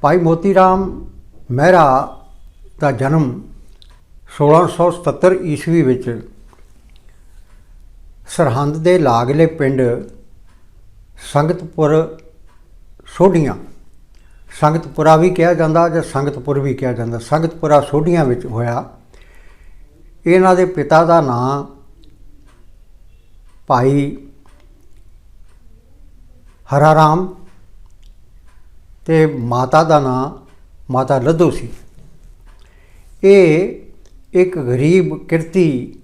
ਭਾਈ ਮੋਤੀ ਰਾਮ ਮਹਿਰਾ ਦਾ ਜਨਮ 1677 ਈਸਵੀ ਵਿੱਚ ਸਰਹੰਦ ਦੇ ਲਾਗਲੇ ਪਿੰਡ ਸੰਗਤਪੁਰ ਸੋਢੀਆਂ। ਸੰਗਤਪੁਰਾ ਵੀ ਕਿਹਾ ਜਾਂਦਾ ਜਾਂ ਸੰਗਤਪੁਰ ਵੀ ਕਿਹਾ ਜਾਂਦਾ। ਸੰਗਤਪੁਰਾ ਸੋਢੀਆਂ ਵਿੱਚ ਹੋਇਆ। ਇਹਨਾਂ ਦੇ ਪਿਤਾ ਦਾ ਨਾਂ ਭਾਈ ਹਰਾ ਰਾਮ ਤੇ ਮਾਤਾ ਦਾ ਨਾਂ ਮਾਤਾ ਲੱਧੂ ਸੀ। ਇਹ ਇੱਕ ਗਰੀਬ ਕਿਰਤੀ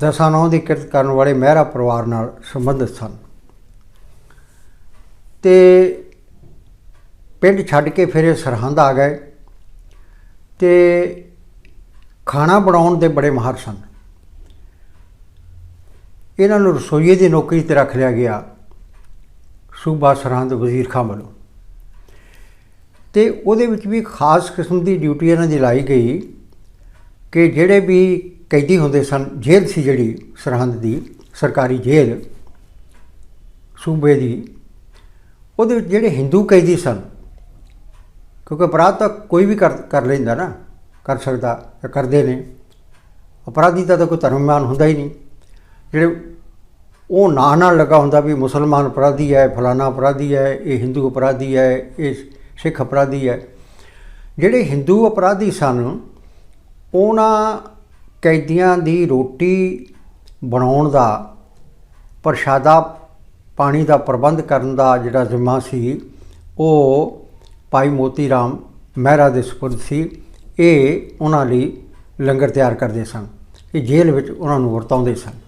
ਦਸਾਂ ਨੌਂ ਦੀ ਕਿਰਤ ਕਰਨ ਵਾਲੇ ਮਹਿਰਾ ਪਰਿਵਾਰ ਨਾਲ ਸੰਬੰਧਿਤ ਸਨ। ਤੇ ਪਿੰਡ ਛੱਡ ਕੇ ਫਿਰ ਇਹ ਸਰਹੰਦ ਆ ਗਏ ਤੇ ਖਾਣਾ ਬਣਾਉਣ ਦੇ ਬੜੇ ਮਾਹਰ ਸਨ। ਇਹਨਾਂ ਨੂੰ ਰਸੋਈਏ ਦੀ ਨੌਕਰੀ ਤੇ ਰੱਖ ਲਿਆ ਗਿਆ ਸੂਬਾ ਸਰਹੰਦ ਵਜ਼ੀਰ ਖਾਨ ਵੱਲੋਂ। ਤੇ ਉਹਦੇ ਵਿੱਚ ਵੀ ਖਾਸ ਕਿਸਮ ਦੀ ਡਿਊਟੀ ਇਹਨਾਂ ਦੀ ਲਾਈ ਗਈ ਕਿ ਜਿਹੜੇ ਵੀ ਕੈਦੀ ਹੁੰਦੇ ਸਨ, ਜੇਲ੍ਹ ਸੀ ਜਿਹੜੀ ਸਰਹੰਦ ਦੀ, ਸਰਕਾਰੀ ਜੇਲ੍ਹ, ਸੂਬੇ ਦੀ, ਉਹਦੇ ਵਿੱਚ ਜਿਹੜੇ ਹਿੰਦੂ ਕੈਦੀ ਸਨ, ਕਿਉਂਕਿ ਅਪਰਾਧ ਤਾਂ ਕੋਈ ਵੀ ਕਰ ਕਰ ਲੈਂਦਾ ਨਾ, ਕਰ ਸਕਦਾ ਜਾਂ ਕਰਦੇ ਨੇ, ਅਪਰਾਧੀ ਦਾ ਤਾਂ ਕੋਈ ਧਰਮਮਾਨ ਹੁੰਦਾ ਹੀ ਨਹੀਂ। ਜਿਹੜੇ ਉਹ ਨਾਂ ਨਾਲ ਲੱਗਾ ਹੁੰਦਾ ਵੀ ਮੁਸਲਮਾਨ ਅਪਰਾਧੀ ਹੈ, ਫਲਾਣਾ ਅਪਰਾਧੀ ਹੈ, ਇਹ ਹਿੰਦੂ ਅਪਰਾਧੀ ਹੈ, ਇਹ ਸਿੱਖ ਅਪਰਾਧੀ ਹੈ। ਜਿਹੜੇ ਹਿੰਦੂ ਅਪਰਾਧੀ ਸਨ, ਉਹਨਾਂ ਕੈਦੀਆਂ ਦੀ ਰੋਟੀ ਬਣਾਉਣ ਦਾ, ਪ੍ਰਸ਼ਾਦਾ ਪਾਣੀ ਦਾ ਪ੍ਰਬੰਧ ਕਰਨ ਦਾ ਜਿਹੜਾ ਜ਼ਿੰਮਾ ਸੀ, ਉਹ ਭਾਈ ਮੋਤੀ ਰਾਮ ਮਹਿਰਾ ਦੇ ਸਪੁਰਦ ਸੀ। ਇਹ ਉਹਨਾਂ ਲਈ ਲੰਗਰ ਤਿਆਰ ਕਰਦੇ ਸਨ। ਇਹ ਜੇਲ੍ਹ ਵਿੱਚ ਉਹਨਾਂ ਨੂੰ ਵਰਤਾਉਂਦੇ ਸਨ।